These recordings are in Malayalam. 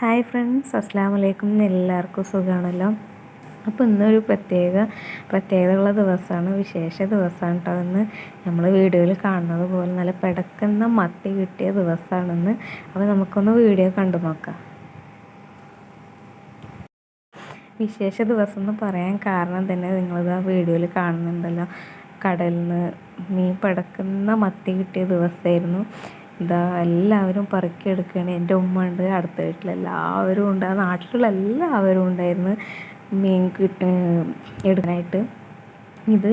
ഹായ് ഫ്രണ്ട്സ് അസ്സാം വലൈക്കും എല്ലാവർക്കും സുഖമാണല്ലോ അപ്പോൾ ഇന്നൊരു പ്രത്യേക പ്രത്യേകതയുള്ള ദിവസമാണ് വിശേഷ ദിവസമാണ് കേട്ടോ ഇന്ന്. നമ്മൾ വീഡിയോയിൽ കാണുന്നത് പോലെ നല്ല പിടക്കുന്ന മത്തി കിട്ടിയ ദിവസമാണെന്ന് അപ്പോൾ നമുക്കൊന്ന് വീഡിയോ കണ്ടു നോക്കാം. വിശേഷ ദിവസം എന്ന് പറയാൻ കാരണം തന്നെ നിങ്ങളിത് ആ വീഡിയോയിൽ കാണുന്നുണ്ടല്ലോ. കടലിൽ നിന്ന് മീൻ പിടക്കുന്ന മത്തി കിട്ടിയ ദിവസമായിരുന്നു. ഇതാ എല്ലാവരും പറക്കിയെടുക്കുകയാണ് എന്റെ ഉമ്മ ഉണ്ട് അടുത്ത വീട്ടിൽ എല്ലാവരും ഉണ്ട്. ആ നാട്ടിലുള്ള എല്ലാവരും ഉണ്ടായിരുന്നു മീൻ കിട്ട് എടുക്കാനായിട്ട്. ഇത്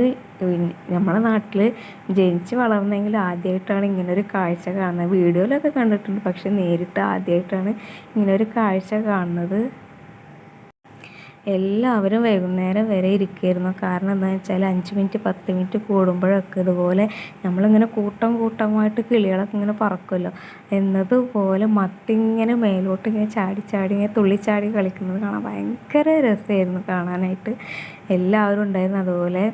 നമ്മുടെ നാട്ടിൽ ജനിച്ച് വളർന്നെങ്കിൽ ആദ്യമായിട്ടാണ് ഇങ്ങനൊരു കാഴ്ച കാണുന്നത്. വീഡിയോയിലൊക്കെ കണ്ടിട്ടുണ്ട് പക്ഷെ നേരിട്ട് ആദ്യമായിട്ടാണ് ഇങ്ങനൊരു കാഴ്ച കാണുന്നത്. എല്ലാവരും വൈകുന്നേരം വരെ ഇരിക്കുമായിരുന്നു കാരണം എന്താണെന്ന് വെച്ചാൽ അഞ്ച് മിനിറ്റ് പത്ത് മിനിറ്റ് കൂടുമ്പോഴൊക്കെ ഇതുപോലെ നമ്മളിങ്ങനെ കൂട്ടം കൂട്ടമായിട്ട് കിളികളൊക്കെ ഇങ്ങനെ പറക്കുമല്ലോ. എന്നതുപോലെ മത്തിങ്ങനെ മേലോട്ട് ഇങ്ങനെ ചാടി ചാടി ഇങ്ങനെ തുള്ളിച്ചാടി കളിക്കുന്നത് കാണാൻ ഭയങ്കര രസമായിരുന്നു കാണാനായിട്ട്. എല്ലാവരും ഉണ്ടായിരുന്നു. അതുപോലെ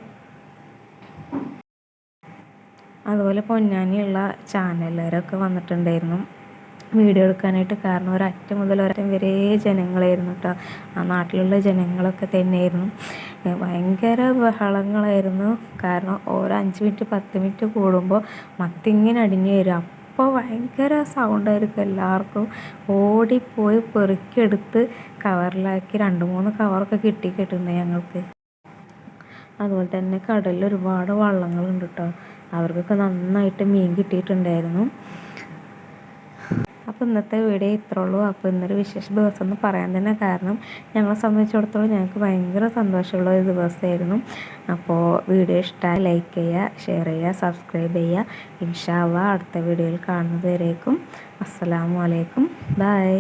അതുപോലെ പൊന്നാനിയുള്ള ചാനലുകാരൊക്കെ വന്നിട്ടുണ്ടായിരുന്നു. വീഡിയോ എടുക്കാനായിട്ട് കാരണം ഒരറ്റം മുതൽ ഒരറ്റം വരെ ജനങ്ങളായിരുന്നു കേട്ടോ. ആ നാട്ടിലുള്ള ജനങ്ങളൊക്കെ തന്നെയായിരുന്നു. ഭയങ്കര ബഹളങ്ങളായിരുന്നു. കാരണം ഓരോ അഞ്ച് മിനിറ്റ് പത്ത് മിനിറ്റ് കൂടുമ്പോൾ മത്തിങ്ങനെ അടിഞ്ഞു വരും. അപ്പോൾ ഭയങ്കര സൗണ്ടായിരിക്കും എല്ലാവർക്കും. ഓടിപ്പോയി പെറുക്കിയെടുത്ത് കവറിലാക്കി രണ്ട് മൂന്ന് കവറൊക്കെ കിട്ടി കിട്ടുന്നത് ഞങ്ങൾക്ക്. അതുപോലെ തന്നെ കടലിൽ ഒരുപാട് വള്ളങ്ങളുണ്ട് കേട്ടോ. അവർക്കൊക്കെ നന്നായിട്ട് മീൻ കിട്ടിയിട്ടുണ്ടായിരുന്നു. അപ്പോൾ ഇന്നത്തെ വീഡിയോ ഇത്രേ ഉള്ളൂ. അപ്പോൾ ഇന്നൊരു വിശേഷ ദിവസം എന്ന് പറയാൻ തന്നെ കാരണം ഞങ്ങളെ സംബന്ധിച്ചിടത്തോളം ഞങ്ങൾക്ക് ഭയങ്കര സന്തോഷമുള്ള ഒരു ദിവസമായിരുന്നു. അപ്പോൾ വീഡിയോ ഇഷ്ടമായി ലൈക്ക് ചെയ്യുക ഷെയർ ചെയ്യുക സബ്സ്ക്രൈബ് ചെയ്യുക. ഇൻഷാവ അടുത്ത വീഡിയോയിൽ കാണുന്നതുവരേക്കും അസ്സലാമു അലൈക്കും. ബൈ.